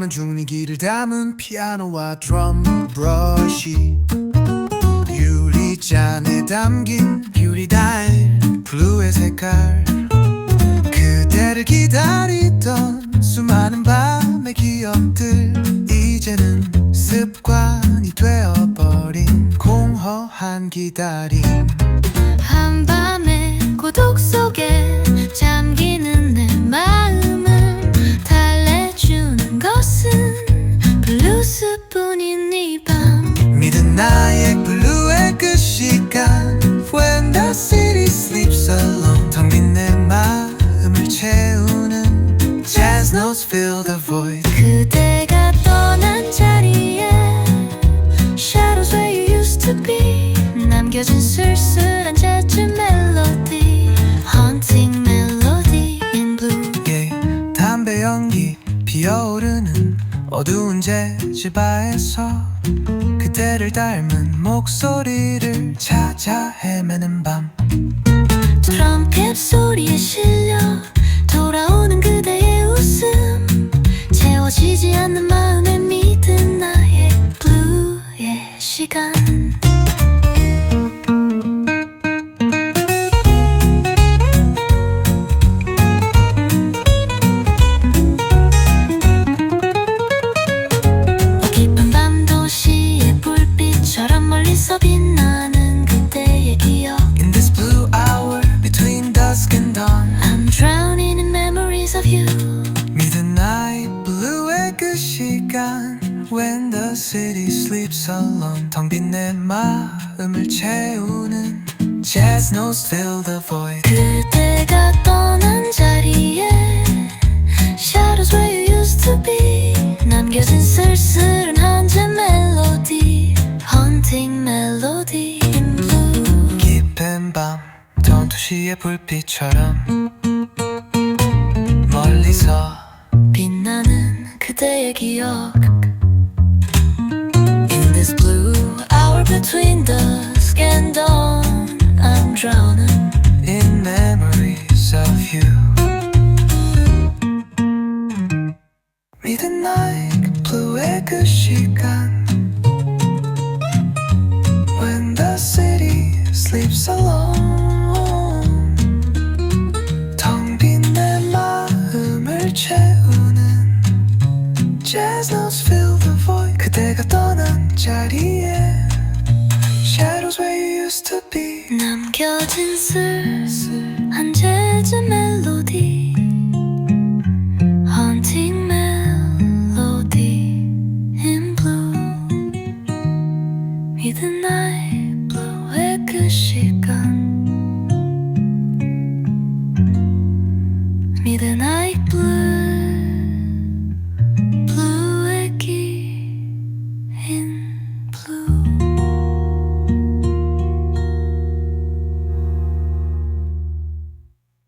남은 중리기를 담은 피아노와 드럼 브러쉬. 유리잔에 담긴 유리달 블루의 색깔. 그대를 기다리던 수많은 밤의 기억들. 이제는 습관이 되어버린 공허한 기다림. 한밤의 고독 속에 잠기는 남겨진 쓸쓸한 재즈 멜로디 Haunting melody in blue yeah. 담배 연기 피어오르는 어두운 재즈 바에서 그대를 닮은 목소리를 찾아 헤매는 밤 When the city sleeps alone 텅빈 내 마음을 채우는 Jazz notes fill the void 그대가 떠난 자리에 Shadows where you used to be 남겨진 쓸쓸한 한재 멜로디 Haunting melody in blue 깊은 밤 도시의 불빛처럼 멀리서 빛나는 그대의 기억 그 시간 When the city sleeps alone 텅 빈 내 마음을 채우는 Jazz notes fill the void 그대가 떠난 자리에 Shadows where you used to be 남겨진 쓸쓸